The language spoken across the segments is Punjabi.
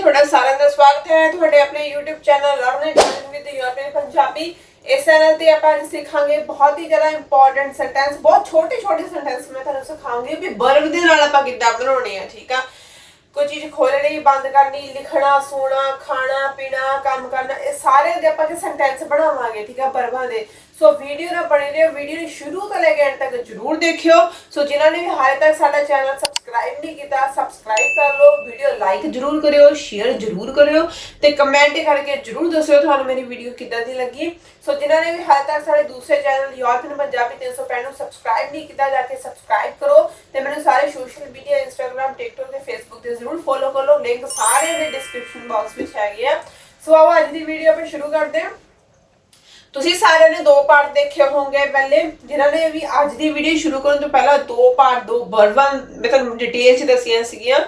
ਤੁਹਾਡਾ ਸਾਰਿਆਂ ਦਾ ਸਵਾਗਤ ਹੈ। ਤੁਹਾਡੇ ਆਪਣੇ YouTube channel learning with European Punjabi ਇਸ ਚੈਨਲ ਤੇ ਆਪਾਂ ਅੱਜ ਸਿੱਖਾਂਗੇ ਬਹੁਤ ਹੀ ਜ਼ਿਆਦਾ ਇੰਪੋਰਟੈਂਟ ਸੈਂਟੈਂਸ ਬਹੁਤ ਛੋਟੇ ਛੋਟੇ ਸੈਂਟੈਂਸ ਮੈਂ ਤੁਹਾਨੂੰ ਸਿਖਾਉਂਗੀ ਵੀ ਬਰਬ ਦੇ ਨਾਲ ਆਪਾਂ ਕਿੱਦਾਂ ਬਣਾਉਣੇ ਆ, ਠੀਕ ਆ? ਕੋਈ ਚੀਜ਼ ਖੋਲਣੀ ਬੰਦ ਕਰਨੀ, ਲਿਖਣਾ, ਸੋਣਾ, ਖਾਣਾ, ਪੀਣਾ, ਕੰਮ ਕਰਨਾ, ਇਹ ਸਾਰੇ ਦੇ ਆਪਾਂ ਕਿ ਸੈਂਟੈਂਸ ਬਣਾਵਾਂਗੇ, ਠੀਕ ਆ ਬਰਬਾਂ ਦੇ। ਸੋ ਵੀਡੀਓ ਨਾ ਬਣੇ ਰਹੋ ਵੀਡੀਓ ਨੂੰ ਸ਼ੁਰੂ ਤੋਂ ਲੈ ਕੇ ਐਂਡ ਤੱਕ ਜਰੂਰ ਦੇਖਿਓ। ਸੋ ਜਿਨ੍ਹਾਂ ਨੇ ਵੀ ਹਾਲੇ ਤੱਕ ਸਾਡਾ ਚੈਨਲ ਸਬਸਕ੍ਰਾਈਬ ਨਹੀਂ ਕੀਤਾ ਸਬਸਕ੍ਰਾਈਬ ਕਰ ਲਓ ਵੀਡੀਓ ਲਾਈਕ ਜਰੂਰ ਕਰਿਓ ਸ਼ੇਅਰ ਜਰੂਰ ਕਰਿਓ ਤੇ ਕਮੈਂਟ ਕਰਕੇ ਜਰੂਰ ਦੱਸਿਓ ਤੁਹਾਨੂੰ ਮੇਰੀ ਵੀਡੀਓ ਕਿੱਦਾਂ ਦੀ ਲੱਗੀ। ਸੋ ਜਿਨ੍ਹਾਂ ਨੇ ਵੀ ਹਾਲੇ ਤੱਕ ਸਾਡੇ ਦੂਸਰੇ ਚੈਨਲ ਯੂਰਪੀਅਨ ਪੰਜਾਬੀ 365 ਨੂੰ ਸਬਸਕ੍ਰਾਈਬ ਨਹੀਂ ਕੀਤਾ, ਜਾ ਕੇ ਸਬਸਕ੍ਰਾਈਬ ਕਰੋ ਤੇ ਮੈਨੂੰ ਸਾਰੇ ਸੋਸ਼ਲ ਮੀਡੀਆ ਇੰਸਟਾਗ੍ਰam ਟਿਕਟੋਕ ਤੇ ਫੇਸਬੁੱਕ ਤੇ ਜਰੂਰ ਫੋਲੋ ਕਰ ਲਓ। ਲਿੰਕ ਸਾਰੇ ਦੇ ਡਿਸਕ੍ਰਿਪਸ਼ਨ ਬਾਕਸ ਵਿੱਚ ਹੈਗੇ ਆ। ਸੋ ਆਓ ਅੱਜ ਦੀ ਵੀਡੀਓ ਆਪਾਂ ਸ਼ੁਰੂ ਕਰਦੇ ਹਾਂ। ਤੁਸੀਂ ਸਾਰਿਆਂ ਨੇ ਦੋ ਪਾਰਟ ਦੇਖੇ ਹੋਣਗੇ। ਪਹਿਲੇ ਜਿਨ੍ਹਾਂ ਨੇ ਵੀ ਅੱਜ ਦੀ ਵੀਡੀਓ ਸ਼ੁਰੂ ਕਰਨ ਤੋਂ ਪਹਿਲਾਂ ਦੋ ਪਾਰਟ ਦੋ ਵਰਬਾਂ ਮੈਂ ਤੁਹਾਨੂੰ ਡਿਟੇਲ ਚ ਦੱਸੀਆਂ ਸੀਗੀਆਂ।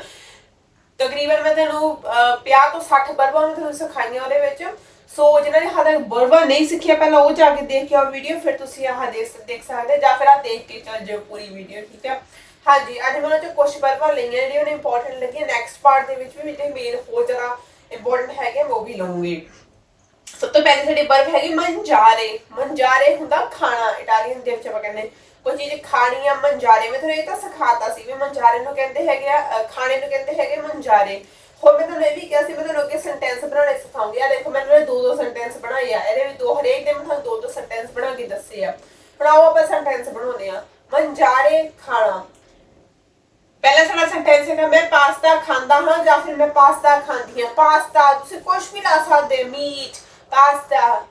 ਤਕਰੀਬਨ ਮੈਂ ਤੁਹਾਨੂੰ ਅਹ, 50 ਤੋਂ 60 ਬਰਬਾਂ ਮੈਂ ਤੁਹਾਨੂੰ ਸਿਖਾਈਆਂ ਉਹਦੇ ਵਿੱਚ। ਸੋ ਜਿਨ੍ਹਾਂ ਨੇ ਹਾਲੇ ਵਰਬਾਂ ਨਹੀਂ ਸਿੱਖਿਆ ਪਹਿਲਾਂ ਉਹ ਜਾ ਕੇ ਦੇਖ ਕੇ ਆਓ ਵੀਡੀਓ ਫਿਰ ਤੁਸੀਂ ਆਹ ਦੇਖ ਦੇਖ ਸਕਦੇ ਜਾਂ ਫਿਰ ਆ ਦੇਖ ਕੇ ਚੱਲ ਜਾਓ ਪੂਰੀ ਵੀਡੀਓ ਠੀਕ ਹੈ ਹਾਂਜੀ ਅੱਜ ਮੈਂ ਉਹਨਾਂ ਚੋਂ ਕੁਝ ਵਰਬਾਂ ਲਈਆਂ ਜਿਹੜੀਆਂ ਨੇ ਇੰਪੋਰਟੈਂਟ ਲੱਗੀਆਂ। ਨੈਕਸਟ ਪਾਰਟ ਦੇ ਵਿੱਚ ਵੀ ਜਿਹੜੇ ਮੇਨ ਹੋਰ ਜ਼ਿਆਦਾ ਇੰਪੋਰਟੈਂਟ ਹੈਗੇ ਉਹ ਵੀ ਲਵਾਂਗੀ ਸਭ ਤੋਂ ਪਹਿਲੇ ਸਾਡੀ ਬਰਫ ਹੈਗੀ ਮੰਜਾਰੇ। ਮੰਜਾਰੇ ਹੁੰਦਾ ਖਾਣਾ ਇਟਾਲੀਅਨ ਦੇ ਵਿੱਚ ਆਪਾਂ ਕਹਿੰਦੇ ਕੋਈ ਚੀਜ਼ ਖਾਣੀ ਆ ਮੰਜਾਰੇ। ਮੈਂ ਤੁਹਾਨੂੰ ਇਹ ਤਾਂ ਸਿਖਾਤਾ ਸੀ ਵੀ ਮੰਜਾਰੇ ਨੂੰ ਕਹਿੰਦੇ ਹੈਗੇ ਆ ਖਾਣੇ ਨੂੰ ਕਹਿੰਦੇ ਹੈਗੇ ਮੰਜਾਰੇ। ਹੋਰ ਮੈਂ ਤੁਹਾਨੂੰ ਇਹ ਵੀ ਕਿਹਾ ਸੀ ਮੈਂ ਤੁਹਾਨੂੰ ਅੱਗੇ ਸੈਂਟੈਂਸ ਬਣਾਉਣੇ ਸਿਖਾਉਂਗੀ ਆ। ਦੇਖੋ ਮੈਂ ਤੁਹਾਨੂੰ ਦੋ ਦੋ ਸੈਂਟੈਂਸ ਬਣਾਏ ਆ। ਇਹਦੇ ਵਿੱਚ ਦੋ, ਹਰੇਕ ਦੇ ਮੈਂ ਤੁਹਾਨੂੰ ਦੋ ਦੋ ਸੈਂਟੈਂਸ ਬਣਾ ਕੇ ਦੱਸੇ ਆ। ਹੁਣ ਆਓ ਆਪਾਂ ਸੈਂਟੈਂਸ ਬਣਾਉਂਦੇ ਆ। ਮੰਜਾਰੇ ਖਾਣਾ। ਪਹਿਲਾ ਸਾਡਾ ਸੈਂਟੈਂਸ ਹੈਗਾ, ਮੈਂ ਪਾਸਤਾ ਖਾਂਦਾ ਹਾਂ ਜਾਂ ਫਿਰ ਮੈਂ ਪਾਸਤਾ ਖਾਂਦੀ ਹਾਂ। ਪਾਸਤਾ ਤੁਸੀਂ ਕੁਝ ਵੀ ਲਾ ਸਕਦੇ ਮੀਟ ਪਾਸਤਾ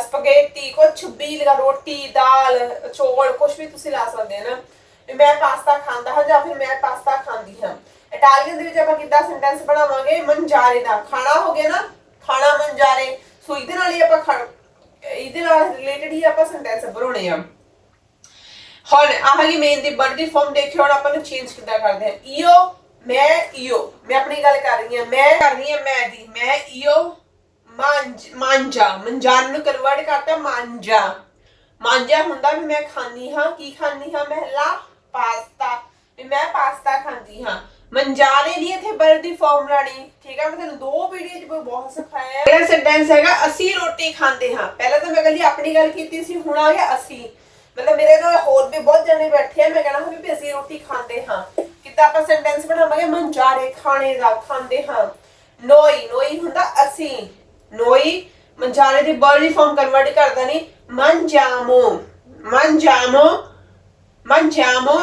ਸਪੈਗੇਟੀ ਕੁਝ ਵੀ ਲਗਾ ਰੋਟੀ, ਦਾਲ, ਚੋਲ, ਕੁਛ ਵੀ ਤੁਸੀਂ ਲਾ ਸਕਦੇ ਹੋ ਨਾ। ਮੈਂ ਪਾਸਤਾ ਖਾਂਦਾ ਹਾਂ ਜਾਂ ਫਿਰ ਮੈਂ ਪਾਸਤਾ ਖਾਂਦੀ ਹਾਂ। ਇਟਾਲੀਅਨ ਦੇ ਵਿੱਚ ਆਪਾਂ ਕਿੱਦਾਂ ਸੈਂਟੈਂਸ ਬਣਾਵਾਂਗੇ? ਮੰਜਾਰੇ ਦਾ। ਖਾਣਾ ਹੋ ਗਿਆ ਨਾ? ਖਾਣਾ ਮੰਜਾਰੇ। ਸੋ ਇਹਦੇ ਨਾਲ ਹੀ ਆਪਾਂ ਖਾ- ਇਹਦੇ ਨਾਲ ਰਿਲੇਟਡ ਹੀ ਆਪਾਂ ਸੈਂਟੈਂਸ ਬਣਾਉਣੇ ਆ। ਹੁਣ, ਆਹ ਹੈਗੀ ਮੇਨ ਦੀ ਵਰਡ ਦੀ ਫਾਰਮ ਦੇਖਿਓ, ਹੁਣ ਆਪਾਂ ਨੂੰ ਚੇਂਜ ਕਿੱਦਾਂ ਕਰਦੇ ਹਾਂ ਈਓ, ਮੈਂ ਈਓ। ਮੈਂ ਆਪਣੀ ਗੱਲ ਕਰ ਰਹੀ ਹਾਂ। ਮੈਂ ਕਰ ਰਹੀ ਹਾਂ, ਮੈਂ ਦੀ। ਮੈਂ ਈਓ ਮਾਂਜ ਮਾਂਜਾ ਮੰਜਾਨ ਨੂੰ ਕਨਵਰਟ ਕਰਤਾ ਮਾਂਜਾ। ਮਾਂਜਾ ਹੁੰਦਾ ਵੀ ਮੈਂ ਖਾਂਦੀ ਹਾਂ, ਕੀ ਖਾਂਦੀ ਹਾਂ? ਮਹਿਲਾ, ਪਾਸਤਾ। ਵੀ ਮੈਂ ਪਾਸਤਾ ਖਾਂਦੀ ਹਾਂ। ਮੰਜਾਰੇ ਦੀ ਇੱਥੇ ਵਰਡ ਦੀ ਫਾਰਮ ਲਾਣੀ ਠੀਕ ਹੈ ਮੈਂ ਤੁਹਾਨੂੰ ਦੋ ਵੀਡੀਓ 'ਚ ਬਹੁਤ ਸਿਖਾਇਆ। ਹੈ ਪਹਿਲਾ ਸੈਂਟੈਂਸ ਹੈਗਾ, ਅਸੀਂ ਰੋਟੀ ਖਾਂਦੇ ਹਾਂ। ਪਹਿਲਾਂ ਤਾਂ ਮੈਂ ਕੱਲੀ ਆਪਣੀ ਗੱਲ ਕੀਤੀ ਸੀ, ਹੁਣ ਆ ਗਿਆ ਅਸੀਂ। ਮਤਲਬ ਮੇਰੇ ਨਾਲ ਹੋਰ ਵੀ ਬਹੁਤ ਜਣੇ ਬੈਠੇ ਆ, ਮੈਂ ਕਹਿਣਾ ਹਾਂ ਵੀ ਅਸੀਂ ਰੋਟੀ ਖਾਂਦੇ ਹਾਂ। ਕਿੱਦਾਂ ਆਪਾਂ ਸੈਂਟੈਂਸ ਬਣਾਵਾਂਗੇ? ਮੰਜਾਰੇ ਖਾਣੇ ਦਾ, ਖਾਂਦੇ ਹਾਂ। ਨੋਈ ਨੋਈ ਹੁੰਦਾ ਅਸੀਂ। ਨੋਈ ਮੰਜਾਰੇ ਦੀ ਬੋਡੀ ਫਾਰਮ ਕਨਵਰਟ ਕਰਦਾ ਨਹੀਂ। ਮੰਜਾਮੋ ਮੰਜਾਮੋ ਮੰਜਾਮੋ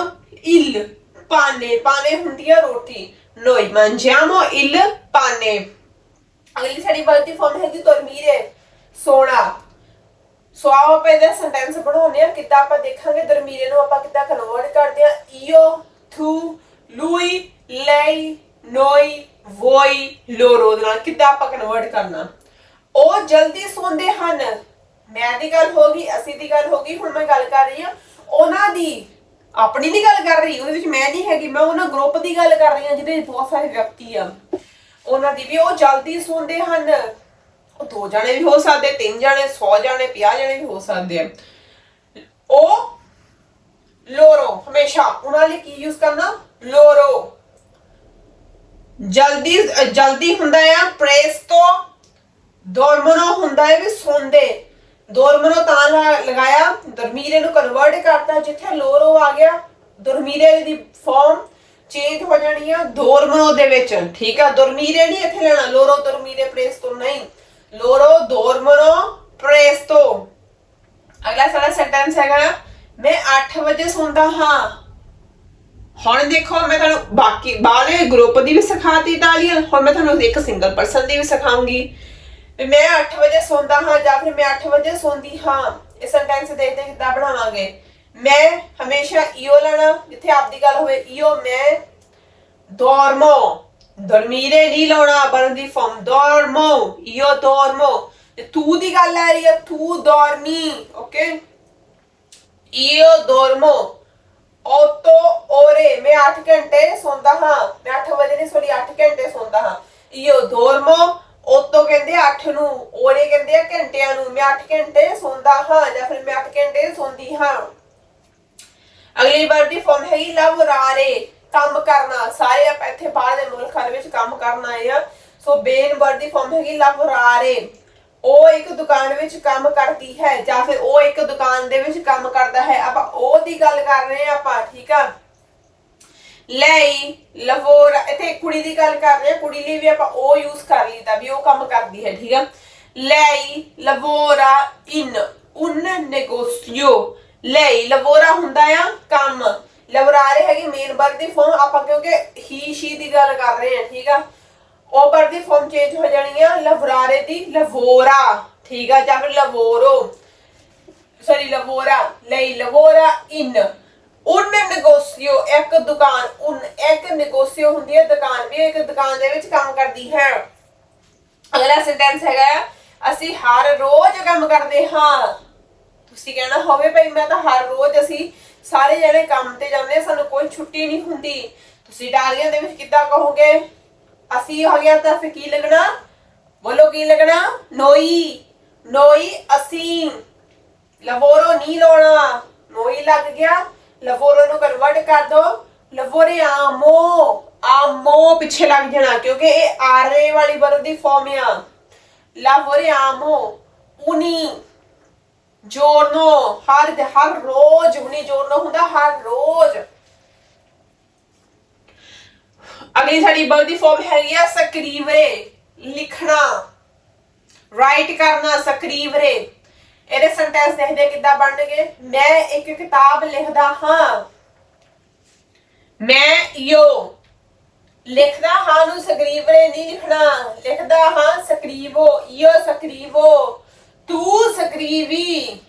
ਇਲ, ਪਾਨੇ ਪਾਨੇ ਹੁੰਦੀ ਆ ਰੋਟੀ। ਨੋਈ ਮੰਜਾਮੋ ਇਲ, ਪਾਨੇ। ਅਗਲੀ ਸਾਡੀ ਬੋਡੀ ਫਾਰਮ ਹੈਗੀ dormire ਸੋਣਾ ਸੋ ਆਓ ਆਪਾਂ ਇਹਦਾ ਸੈਂਟੈਂਸ ਬਣਾਉਂਦੇ ਆ ਕਿੱਦਾਂ ਆਪਾਂ ਦੇਖਾਂਗੇ ਦਰਮੀਰੇ ਨੂੰ ਆਪਾਂ ਕਿੱਦਾਂ ਕਨਵਰਟ ਕਰਦੇ ਆ ਈਓ, ਥੂ, ਲੂਈ, ਲਈ, ਨੋਈ, ਵੋਈ, ਲੋਰੋ ਦੇ ਨਾਲ ਕਿੱਦਾਂ ਆਪਾਂ ਕਨਵਰਟ ਕਰਨਾ। ਉਹ ਜਲਦੀ ਸੌਂਦੇ ਹਨ। ਮੈਂ ਦੀ ਗੱਲ ਹੋ ਗਈ, ਅਸੀਂ ਦੀ ਗੱਲ ਹੋ ਗਈ, ਹੁਣ ਮੈਂ ਗੱਲ ਕਰ ਰਹੀ ਹਾਂ। ਉਹਨਾਂ ਦੀ, ਆਪਣੀ ਨਹੀਂ ਗੱਲ ਕਰ ਰਹੀ, ਉਹਦੇ ਵਿੱਚ ਮੈਂ ਨਹੀਂ ਹੈਗੀ, ਮੈਂ ਉਹਨਾਂ ਗਰੁੱਪ ਦੀ ਗੱਲ ਕਰ ਰਹੀ ਹਾਂ, ਜਿਹਦੇ ਵਿੱਚ ਬਹੁਤ ਸਾਰੇ ਵਿਅਕਤੀ ਆ। ਉਹਨਾਂ ਦੀ ਵੀ ਉਹ ਜਲਦੀ ਸੌਂਦੇ ਹਨ। ਉਹ ਦੋ ਜਣੇ ਵੀ ਹੋ ਸਕਦੇ, ਤਿੰਨ ਜਾਣੇ 100 ਜਾਣੇ 50 ਜਾਣੇ ਵੀ ਹੋ ਸਕਦੇ ਆ। ਉਹ ਲੋਰੋ, ਹਮੇਸ਼ਾ ਉਹਨਾਂ ਲਈ ਕੀ ਯੂਜ਼ ਕਰਨਾ? ਲੋਰੋ। ਜਲਦੀ ਜਲਦੀ ਹੁੰਦਾ ਆ, ਪ੍ਰੇਸ ਤੋਂ ਦੌਰਮਨੋ ਹੁੰਦਾ ਹੈ ਵੀ ਸੌਂਦੇ। ਡੋਰਮਨੋ ਤਾਂ ਲਾ- ਲਗਾਇਆ, ਦਰਮੀਰੇ ਨੂੰ ਕਨਵਰਟ ਕਰਤਾ, ਜਿੱਥੇ ਲੋਰੋ ਆ ਗਿਆ, ਦਰਮੀਰੇ ਦੀ ਫਾਰਮ ਚੇਂਜ ਹੋ ਜਾਣੀ ਆ ਡੋਰਮਨੋ ਦੇ ਵਿੱਚ। ਠੀਕ ਆ, ਦਰਮੀਰੇ ਨਹੀਂ ਇੱਥੇ ਲੈਣਾ, ਲੋਰੋ ਦਰਮੀਰੇ ਪ੍ਰੇਸਟੋ ਨਹੀਂ। ਲੋਰੋ ਡੋਰਮਨੋ ਪ੍ਰੇਸਟੋ ਅਗਲਾ ਸਾਡਾ ਸੈਂਟੈਂਸ ਹੈਗਾ, ਮੈਂ 8 ਵਜੇ ਸੌਂਦਾ ਹਾਂ। ਹੁਣ ਦੇਖੋ, ਮੈਂ ਤੁਹਾਨੂੰ ਬਾਕੀ ਬਾਹਲੇ ਗਰੁੱਪ ਦੀ ਵੀ ਸਿਖਾਤੀ ਇਟਾਲੀਅਨ ਹੁਣ ਮੈਂ ਤੁਹਾਨੂੰ ਇੱਕ ਸਿੰਗਲ ਪਰਸਨ ਦੀ ਵੀ ਸਿਖਾਉਂਗੀ। ਵੀ ਮੈਂ 8 ਵਜੇ ਸੌਂਦਾ ਹਾਂ ਜਾਂ ਫਿਰ ਮੈਂ 8 ਵਜੇ ਸੌਂਦੀ ਹਾਂ, ਇਹ ਸੈਂਟੈਂਸ ਦੇਖਦੇ ਕਿੱਦਾਂ ਬਣਾਵਾਂਗੇ। ਮੈਂ ਹਮੇਸ਼ਾ ਈਓ ਲੈਣਾ, ਜਿੱਥੇ ਆਪਦੀ ਗੱਲ ਹੋਵੇ ਈਓ, ਮੈਂ dormo dormire ਨਹੀਂ ਲਾਉਣਾ ਬਰਨ ਦੀ ਫਾਰਮ dormo io dormo ਤੇ ਤੂੰ ਦੀ ਗੱਲ ਆ ਰਹੀ ਹੈ, ਤੂੰ dormi okay io dormo 8 ore ਮੈਂ 8 ਘੰਟੇ ਸੌਂਦਾ ਹਾਂ, ਮੈਂ 8 ਵਜੇ ਨਹੀਂ ਸੌਂਦੀ 8 ਘੰਟੇ ਸੌਂਦਾ ਹਾਂ। io dormo 8 ਕਹਿੰਦੇ 8 ਨੂੰ ore ਕਹਿੰਦੇ ਆ ਘੰਟਿਆਂ ਨੂੰ, ਮੈਂ 8 ਘੰਟੇ ਸੌਂਦਾ ਹਾਂ ਜਾਂ ਫਿਰ ਮੈਂ 8 ਘੰਟੇ ਸੌਂਦੀ ਹਾਂ। ਅਗਲੀ ਵਾਰ ਦੀ ਫਾਰਮ ਹੈਗੀ ਲਵਰਾਰੇ ਕੰਮ ਕਰਨਾ, ਸਾਰੇ ਆਪਾਂ ਇੱਥੇ ਬਾਹਰ ਦੇ ਮੁਲਕਾਂ ਦੇ ਵਿੱਚ ਕੰਮ ਕਰਨ ਆਏ ਆ। ਸੋ ਬੇਨ ਵਰਡ ਦੀ ਫਾਰਮ ਹੈਗੀ ਲਵਰਾਰੇ ਉਹ ਇੱਕ ਦੁਕਾਨ ਵਿੱਚ ਕੰਮ ਕਰਦੀ ਹੈ ਜਾਂ ਫਿਰ ਉਹ ਇੱਕ ਦੁਕਾਨ ਦੇ ਵਿੱਚ ਕੰਮ ਕਰਦਾ ਹੈ। ਆਪਾਂ ਉਹ ਦੀ ਗੱਲ ਕਰ ਰਹੇ ਹਾਂ ਆਪਾਂ, ਠੀਕ ਆ? ਲਈ, ਲਵੋਰਾ, ਇੱਥੇ ਕੁੜੀ ਦੀ ਗੱਲ ਕਰ ਰਹੇ ਹਾਂ, ਕੁੜੀ ਲਈ ਵੀ ਆਪਾਂ ਉਹ ਯੂਜ਼ ਕਰ ਲਈਦਾ ਵੀ ਉਹ ਕੰਮ ਕਰਦੀ ਹੈ, ਠੀਕ ਆ? ਲਈ, ਲਵੋਰਾ, ਇਨ un negozio ਲਈ, ਲਵੋਰਾ ਹੁੰਦਾ ਆ ਕੰਮ। ਲਵਰਾਰੇ ਹੈਗੀ ਮੇਨ ਵਰਡ ਦੀ ਫਾਰਮ ਆਪਾਂ ਕਿਉਂਕਿ ਹੀ ਸ਼ੀ ਦੀ ਗੱਲ ਕਰ ਰਹੇ ਹਾਂ, ਠੀਕ ਆ? ਉਹ ਵਰਡ ਦੀ ਫਾਰਮ ਚੇਂਜ ਹੋ ਜਾਣੀ ਆ, ਲਵਰਾਰੇ ਦੀ ਲਵੋਰਾ, ਠੀਕ ਆ? ਜਾਂ ਫਿਰ ਲਵੋਰੋ। ਸੌਰੀ ਲਵੋਰਾ, ਲਈ, ਲਵੋਰਾ, ਇਨ। ਉਨ ਨੇਗੋਸੀਓ ਇੱਕ ਦੁਕਾਨ ਉਨ ਇੱਕ ਨੇਗੋਸੀਓ ਹੁੰਦੀ ਹੈ ਦੁਕਾਨ ਵੀ ਇੱਕ ਦੁਕਾਨ ਦੇ ਵਿੱਚ ਕੰਮ ਕਰਦੀ ਹੈ। ਅਗਲਾ ਸੈਂਟੈਂਸ ਹੈਗਾ ਅਸੀਂ ਹਰ ਰੋਜ਼ ਕੰਮ ਕਰਦੇ ਹਾਂ। ਤੁਸੀਂ ਕਹਿਣਾ ਹੋਵੇ ਭਈ ਮੈਂ ਤਾਂ ਹਰ ਰੋਜ਼ ਅਸੀਂ ਸਾਰੇ ਜਣੇ ਕੰਮ ਤੇ ਜਾਂਦੇ ਹਾਂ, ਸਾਨੂੰ ਕੋਈ ਛੁੱਟੀ ਨਹੀਂ ਹੁੰਦੀ। ਤੁਸੀਂ ਡਾਲੀਆਂ ਦੇ ਵਿੱਚ ਕਿੱਦਾਂ ਕਹੋਗੇ? ਅਸੀਂ ਹੋ ਗਿਆ ਤਾਂ ਫਿਰ ਕੀ ਲੱਗਣਾ? ਬੋਲੋ ਕੀ ਲੱਗਣਾ? ਨੋਈ। ਨੋਈ ਅਸੀਂ। ਲਵੋਰੋ ਨਹੀਂ ਲਾਉਣਾ। ਨੋਈ ਲੱਗ ਗਿਆ। ਲਵੋਰੋ ਨੂੰ ਕਨਵਰਟ ਕਰ ਦੋ। ਲਵੋਰੇ ਆਮੋ ਆਮੋ ਪਿੱਛੇ ਲੱਗ ਜਾਣਾ, ਕਿਉਂਕਿ ਇਹ ਆਰੇ ਵਾਲੀ ਵਰਡ ਦੀ ਫਾਰਮ ਆ। ਲਵੋਰੇ ਆਮੋ, ਉਨੀ ਜੋਰਨੋ ਹਰ ਹਰ ਰੋਜ਼, ਉਨੀ ਜੋਰਨੋ ਹੁੰਦਾ ਹਰ ਰੋਜ਼। ਅਗਲੀ ਸਾਡੀ ਵਰਡ ਦੀ ਫਾਰਮ ਹੈਗੀ ਆ ਸਕਰੀਵਰੇ, ਲਿਖਣਾ। ਰਾਈਟ ਕਰਨਾ ਸਕਰੀਵਰੇ। ਇਹਦੇ ਸੈਂਟੈਂਸ ਦੇਖਦੇ ਕਿੱਦਾਂ ਬਣਨਗੇ। ਮੈਂ ਇੱਕ ਕਿਤਾਬ ਲਿਖਦਾ ਹਾਂ। ਮੈਂ ਯੋ ਲਿਖਦਾ ਹਾਂ ਨੂੰ ਸਕਰੀਵਰੇ ਨਹੀਂ ਲਿਖਣਾ। ਲਿਖਦਾ ਹਾਂ ਸਕਰੀਵੋ। ਯੋ ਸਕਰੀਵੋ। ਤੂੰ ਸਕਰੀਵੀ।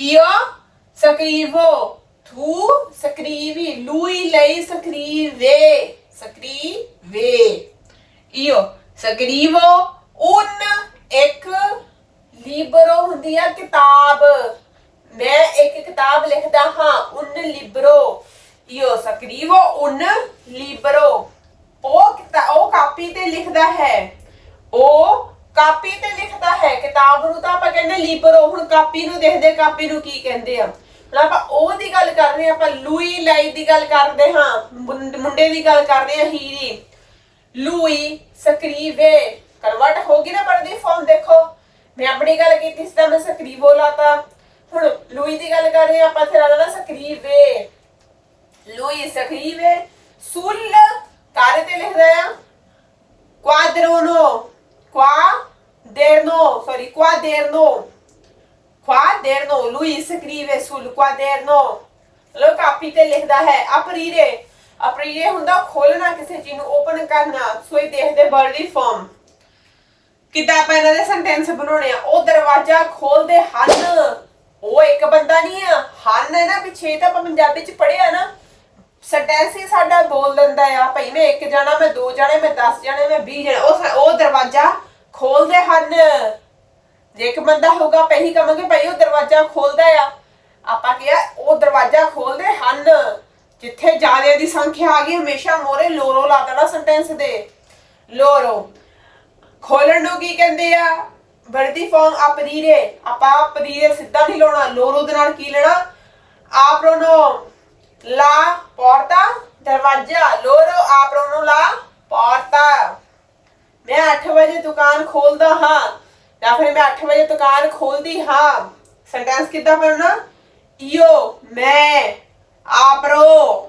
ਯੋ ਸਕਰੀਵੋ। ਤੂੰ ਸਕਰੀਵੀ। ਲੂਈ ਲਈ ਸਕਰੀਵੇ। ਸਕਰੀਵੇ। io scrivo un ਇੱਕ ਲਿਬਰੋ ਹੁੰਦੀ ਆ ਕਿਤਾਬ। ਮੈਂ ਇੱਕ ਕਿਤਾਬ ਲਿਖਦਾ ਹਾਂ un libro io scrivo un libro ਉਹ ਉਹ ਕਾਪੀ ਤੇ ਲਿਖਦਾ ਹੈ। ਉਹ ਕਾਪੀ ਤੇ ਲਿਖਦਾ ਹੈ। ਕਿਤਾਬ ਨੂੰ ਤਾਂ ਆਪਾਂ ਕਹਿੰਦੇ ਲਿਬਰੋ, ਹੁਣ ਕਾਪੀ ਨੂੰ ਦੇਖਦੇ, ਕਾਪੀ ਨੂੰ ਕੀ ਕਹਿੰਦੇ ਆ। ਹੁਣ ਆਪਾਂ ਉਹ ਦੀ ਗੱਲ ਕਰ ਰਹੇ ਹਾਂ, ਆਪਾਂ ਲੂਈ ਲਾਈ ਦੀ ਗੱਲ ਕਰਦੇ ਹਾਂ, ਮੁੰਡੇ ਦੀ ਗੱਲ ਕਰਦੇ ਹਾਂ ਹੀਰੀ। ਲੂਈ ਸਕਰੀਵੇ। ਕਨਵਰਟ ਹੋ ਗਈ ਨਾ ਪੜਦੀ ਫਾਰਮ ਦੇਖੋ। ਮੈਂ ਆਪਣੀ ਗੱਲ ਕੀਤੀ ਸੀ ਤਾਂ ਮੈਂ ਸਕਰੀਵੋ ਲਾਤਾ ਹੁਣ ਲੂਈ ਦੀ ਗੱਲ ਕਰ ਰਹੇ ਹਾਂ, ਆਪਾਂ ਫਿਰ ਆ ਜਾਣਾ ਸਕਰੀਵੇ ਲੂਈ ਸਕਰੀਵੇ ਸੁਲ ਕਾਰੇ ਤੇ ਲਿਖਦਾ ਆ quadrono quaderno sorry quaderno quaderno lui scrive sul quaderno ਲੋ ਕਾਪੀ ਤੇ ਲਿਖਦਾ ਹੈ, ਅਪਰੀਰੇ ਅਪਰੀਰੇ ਹੁੰਦਾ ਖੋਲਣਾ ਕਿਸੇ ਚੀਜ਼ ਨੂੰ ਓਪਨ ਕਰਨਾ, ਸੋ ਇਹ ਦੇਖਦੇ ਵਰਡ ਦੀ ਫਾਰਮ ਕਿੱਦਾਂ ਆਪਾਂ ਇਹਨਾਂ ਦੇ ਸੈਂਟੈਂਸ ਬਣਾਉਣੇ ਆ? ਉਹ ਦਰਵਾਜ਼ਾ ਖੋਲਦੇ ਹਨ। ਉਹ ਇੱਕ ਬੰਦਾ ਨਹੀਂ ਆ। ਹਨ ਹੈ ਨਾ ਪਿੱਛੇ ਤਾਂ ਆਪਾਂ ਪੰਜਾਬੀ ਚ ਪੜਿਆ ਨਾ। ਸੈਂਟੈਂਸ ਹੀ ਸਾਡਾ ਬੋਲ ਦਿੰਦਾ ਆ। ਭਈ ਮੈਂ ਇੱਕ ਜਾਣਾ, ਮੈਂ ਦੋ ਜਾਣੇ, ਮੈਂ 10 ਜਾਣੇ, ਮੈਂ 20 ਜਾਣੇ। ਉਹ ਉਹ ਦਰਵਾਜ਼ਾ ਖੋਲਦੇ ਹਨ। ਜੇ ਇੱਕ ਬੰਦਾ ਹੋਊਗਾ, ਆਪਾਂ ਇਹੀ ਕਹਾਂਗੇ, ਭਈ ਉਹ ਦਰਵਾਜ਼ਾ ਖੋਲਦਾ ਆ। ਆਪਾਂ ਕਿਹਾ, ਉਹ ਦਰਵਾਜ਼ਾ ਖੋਲਦੇ ਹਨ। ਜਿੱਥੇ ਜ਼ਿਆਦਾ ਦੀ ਸੰਖਿਆ ਆ ਗਈ, ਹਮੇਸ਼ਾ ਮੋਰੇ ਲੋਰੋ ਲਾ ਦੇਣਾ ਸੈਂਟੈਂਸ ਦੇ। ਲੋਰੋ। ਖੋਲਣ ਨੂੰ ਕੀ ਕਹਿੰਦੇ ਆ? ਵਰਦੀ ਫਾਰਮ ਆਪਰੀਰੇ ਆਪਾਂ ਆਪਰੀਰੇ ਸਿੱਧਾ ਨਹੀਂ ਲਾਉਣਾ। ਲੋਰੋ ਦੇ ਨਾਲ ਕੀ ਲੈਣਾ? ਆਪਰੋਨੋ ਲਾ ਪੋਰਤਾ ਦਰਵਾਜ਼ਾ। ਲੋਰੋ ਆਪਰੋਨੋ ਲਾ ਪੋਰਤਾ ਮੈਂ 8 ਵਜੇ ਦੁਕਾਨ ਖੋਲਦਾ ਹਾਂ। ਜਾਂ ਫਿਰ ਮੈਂ 8 ਵਜੇ ਦੁਕਾਨ ਖੋਲਦੀ ਹਾਂ। ਸੈਂਟੈਂਸ ਕਿੱਦਾਂ ਬਣਨਾ? ਈਓ ਮੈਂ ਆਪਰੋ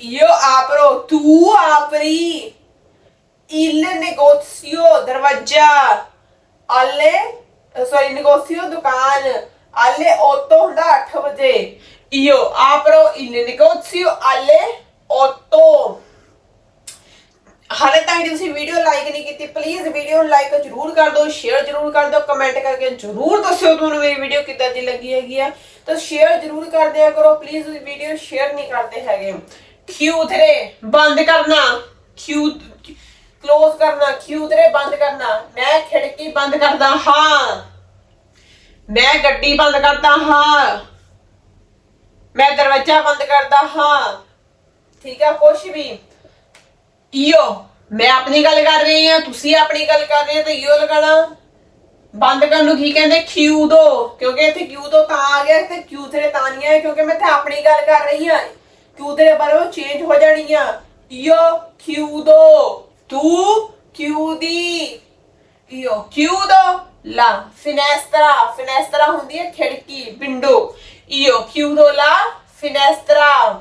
io apro ਤੂੰ ਆਪਰੀ il negozio ਦਰਵਾਜ਼ਾ alle eh, ਸੌਰੀ negozio ਦੁਕਾਨ alle 8 ਹੁੰਦਾ 8 ਵਜੇ io apro il negozio alle 8 ਹਾਲੇ ਤੱਕ ਤੁਸੀਂ ਵੀਡੀਓ ਲਾਈਕ ਨਹੀਂ ਕੀਤੀ ਪਲੀਜ਼ ਵੀਡੀਓ ਨੂੰ ਲਾਈਕ ਜ਼ਰੂਰ ਕਰ ਦਿਓ ਸ਼ੇਅਰ ਜ਼ਰੂਰ ਕਰ ਦਿਓ ਕਮੈਂਟ ਕਰਕੇ ਜ਼ਰੂਰ ਦੱਸਿਓ ਤੁਹਾਨੂੰ ਮੇਰੀ ਵੀਡੀਓ ਕਿੱਦਾਂ ਦੀ ਲੱਗੀ ਹੈਗੀ ਆ। ਤਾਂ ਸ਼ੇਅਰ ਜ਼ਰੂਰ ਕਰ ਦਿਆ ਕਰੋ ਪਲੀਜ਼ ਤੁਸੀਂ ਵੀਡੀਓ ਸ਼ੇਅਰ ਨਹੀਂ ਕਰਦੇ ਹੈਗੇ। ਖਿਊਥਰੇ ਬੰਦ ਕਰਨਾ। ਖਿਊ ਕਲੋਜ਼ ਕਰਨਾ ਖਿਊਥਰੇ ਬੰਦ ਕਰਨਾ। ਮੈਂ ਖਿੜਕੀ ਬੰਦ ਕਰਦਾ, ਹਾਂ। ਮੈਂ ਗੱਡੀ ਬੰਦ ਕਰਦਾ, ਹਾਂ। ਮੈਂ ਦਰਵਾਜ਼ਾ ਬੰਦ ਕਰਦਾ, ਹਾਂ। ਠੀਕ ਆ ਕੁਛ ਵੀ। ਈਓ, ਮੈਂ ਆਪਣੀ ਗੱਲ ਕਰ ਰਹੀ ਹਾਂ, ਤੁਸੀਂ ਆਪਣੀ ਗੱਲ ਕਰ ਰਹੇ ਹੋ ਤੇ ਈਓ ਲਗਾਣਾ। ਬੰਦ ਕਰਨ ਨੂੰ ਕੀ ਕਹਿੰਦੇ? ਕਿਊ ਦੋ। ਕਿਉਂਕਿ ਇੱਥੇ ਕਿਊ ਦੋ ਤਾਂ ਆ ਗਿਆ ਤੇ ਕਿਊ ਤੇਰੇ ਤਾਂ ਨਹੀਂ ਆਇਆ ਕਿਉਂਕਿ ਮੈਂ ਇੱਥੇ ਆਪਣੀ ਗੱਲ ਕਰ ਰਹੀ ਹਾਂ। ਕਿਊ ਤੇਰੇ ਬਾਰੇ ਉਹ ਚੇਂਜ ਹੋ ਜਾਣੀ ਆ। ਈਓ ਕਿਊ ਦੋ। ਤੂੰ chiudi. Io chiudo la finestra. Finestra ਹੁੰਦੀ ਹੈ ਖਿੜਕੀ window io chiudo la finestra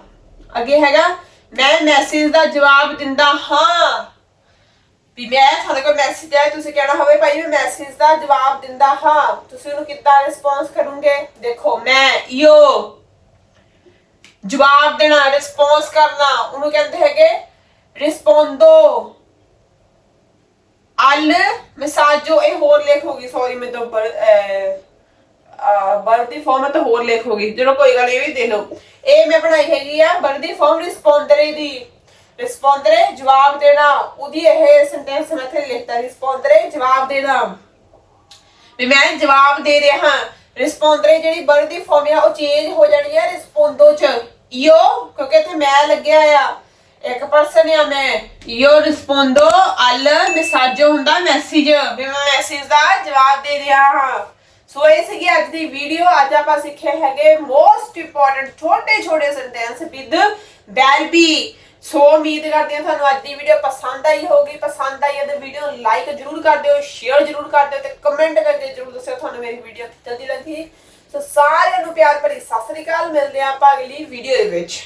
ਅੱਗੇ ਹੈਗਾ, ਮੈਂ ਮੈਸੇਜ ਦਾ ਜਵਾਬ ਦਿੰਦਾ ਹਾਂ। ਵੀ ਮੈਂ ਤੁਹਾਡੇ ਕੋਲ ਮੈਸੇਜ ਆਇਆ ਤੁਸੀਂ ਕਹਿਣਾ ਹੋਵੇ ਭਾਈ ਮੈਂ ਮੈਸੇਜ ਦਾ ਜਵਾਬ ਦਿੰਦਾ ਹਾਂ। ਤੁਸੀਂ ਉਹਨੂੰ ਕਿੱਦਾਂ ਰਿਸਪੌਂਸ ਕਰੋਗੇ? ਦੇਖੋ, ਮੈਂ io ਜਵਾਬ ਦੇਣਾ ਰਿਸਪੌਂਸ ਕਰਨਾ। ਉਹਨੂੰ ਕਹਿੰਦੇ ਹੈਗੇ ਰਿਸਪੋਂਡੋ al messaggio ਇਹ ਹੋਰ ਲਿਖ ਹੋਗੀ ਸੌਰੀ ਮੈਂ ਤਾਂ ਪਰ ਵਰਦੀ ਫਾਰਮ ਤਾਂ ਹੋਰ ਲਿਖ ਹੋਗੀ ਚਲੋ ਕੋਈ ਗੱਲ ਇਹ ਵੀ ਦੇ ਲਓ। ਇਹ ਮੈਂ ਬਣਾਈ ਹੈਗੀ ਆ ਵਰਦੀ ਫਾਰਮ ਰਿਸਪੌਂਡਰੇ ਦੀ। ਰਿਸਪੌਂਡਰੇ ਜਵਾਬ ਦੇਣਾ, ਉਹਦੀ ਇਹ ਸੈਂਟੈਂਸ ਮੈਂ ਇੱਥੇ ਲਿਖਤਾ ਰਿਸਪੌਂਡਰੇ ਜਵਾਬ ਦੇਣਾ। ਵੀ ਮੈਂ ਜਵਾਬ ਦੇ ਰਿਹਾ ਹਾਂ। ਰਿਸਪੌਂਡਰੇ ਜਿਹੜੀ ਵਰਦੀ ਫਾਰਮ ਆ, ਉਹ ਚੇਂਜ ਹੋ ਜਾਣੀ ਹੈ ਰਿਸਪੋਂਡੋ ਚ। ਈਓ ਕਿਉਂਕਿ ਇੱਥੇ ਮੈਂ ਲੱਗਿਆ ਆ। ਇੱਕ ਪਰਸਨ ਆ ਮੈਂ ਈਓ ਰਿਸਪੋਂਡੋ, ਅਲ ਮੈਸਾਜੋ ਹੁੰਦਾ, ਮੈਸੇਜ। ਵੀ ਮੈਂ ਮੈਸੇਜ ਦਾ ਜਵਾਬ ਦੇ ਰਿਹਾ ਹਾਂ। ਸੋ ਇਹ ਸੀਗੀ ਅੱਜ ਦੀ ਵੀਡੀਓ ਅੱਜ ਆਪਾਂ ਸਿੱਖੇ ਹੈਗੇ ਮੋਸਟ ਇੰਪੋਰਟੈਂਟ ਛੋਟੇ ਛੋਟੇ ਸੈਂਟੈਂਸ ਵਿਦ ਵੈਲ ਬੀ ਸੋ ਉਮੀਦ ਕਰਦੇ ਹਾਂ ਤੁਹਾਨੂੰ ਅੱਜ ਦੀ ਵੀਡੀਓ ਪਸੰਦ ਆਈ ਹੋਗੀ ਪਸੰਦ ਆਈ ਹੈ ਤਾਂ ਵੀਡੀਓ ਨੂੰ ਲਾਈਕ ਜਰੂਰ ਕਰ ਦਿਓ ਸ਼ੇਅਰ ਜਰੂਰ ਕਰ ਦਿਓ ਤੇ ਕਮੈਂਟ ਕਰਕੇ ਜਰੂਰ ਦੱਸਿਓ ਤੁਹਾਨੂੰ ਮੇਰੀ ਵੀਡੀਓ ਕਿੱਦਾਂ ਦੀ ਲੱਗੀ। ਸੋ ਸਾਰਿਆਂ ਨੂੰ ਪਿਆਰ ਭਰੀ ਸਤਿ ਸ੍ਰੀ ਅਕਾਲ। ਮਿਲਦੇ ਹਾਂ ਆਪਾਂ ਅਗਲੀ ਵੀਡੀਓ ਦੇ ਵਿੱਚ।